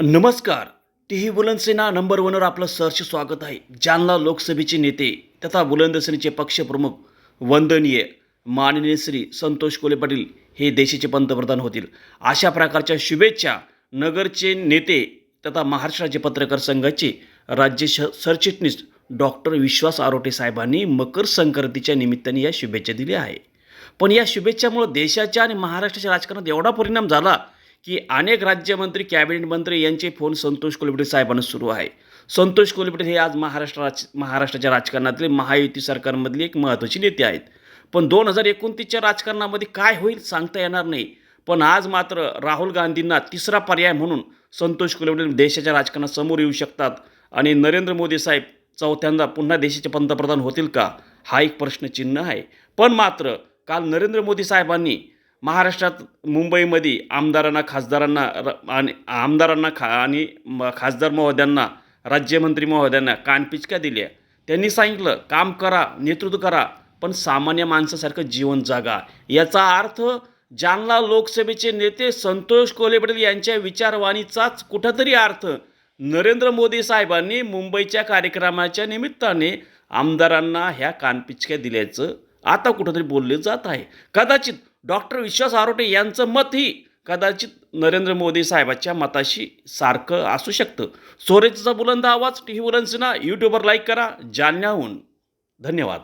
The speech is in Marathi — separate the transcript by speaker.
Speaker 1: नमस्कार. टी व्ही बुलंदसेना नंबर वनवर आपलं सहर्ष स्वागत आहे. जालना लोकसभेचे नेते तथा बुलंदसेनेचे पक्षप्रमुख वंदनीय माननीय श्री संतोष कोले पाटील हे देशाचे पंतप्रधान होतील. अशा प्रकारच्या शुभेच्छा नगरचे नेते तथा महाराष्ट्राचे पत्रकार संघाचे राज्य श सरचिटणीस डॉक्टर विश्वास आरोटे साहेबांनी मकर संक्रांतीच्या निमित्ताने या शुभेच्छा दिल्या आहे पण या शुभेच्छामुळं देशाच्या आणि महाराष्ट्राच्या राजकारणात एवढा परिणाम झाला की अनेक राज्यमंत्री कॅबिनेट मंत्री यांचे फोन संतोष कोलबडे साहेबांना सुरू आहे. संतोष कोलबडे हे आज महाराष्ट्र राज महाराष्ट्राच्या राजकारणातले महायुती सरकारमधले एक महत्त्वाचे नेते आहेत. पण दोन हजार एकोणतीसच्या राजकारणामध्ये काय होईल सांगता येणार नाही. पण आज मात्र राहुल गांधींना तिसरा पर्याय म्हणून संतोष कोलबडे देशाच्या राजकारणात समोर येऊ शकतात. आणि नरेंद्र मोदी साहेब चौथ्यांदा पुन्हा देशाचे पंतप्रधान होतील का? हा एक प्रश्नचिन्ह आहे. पण मात्र काल नरेंद्र मोदी साहेबांनी महाराष्ट्रात मुंबईमध्ये आमदारांना खासदारांना र- आणि आमदारांना खा आणि म- खासदार महोदयांना राज्यमंत्री महोदयांना कानपिचक्या दिल्या. त्यांनी सांगितलं काम करा नेतृत्व करा पण सामान्य माणसासारखं जीवन जागा. याचा अर्थ जालना लोकसभेचे नेते संतोष कोल्हे पटेल यांच्या विचारवाणीचाच कुठंतरी अर्थ नरेंद्र मोदी साहेबांनी मुंबईच्या कार्यक्रमाच्या निमित्ताने आमदारांना ह्या कानपिचक्या दिल्याचं आता कुठंतरी बोलले जात आहे. कदाचित डॉक्टर विश्वास आरोटे यांचं मतही कदाचित नरेंद्र मोदी साहेबाच्या मताशी सारखं असू शकतं. सोरेचा बुलंद आवाज टी व्ही बुलंदसिना यूट्यूबवर लाईक करा. जालन्याहून. धन्यवाद.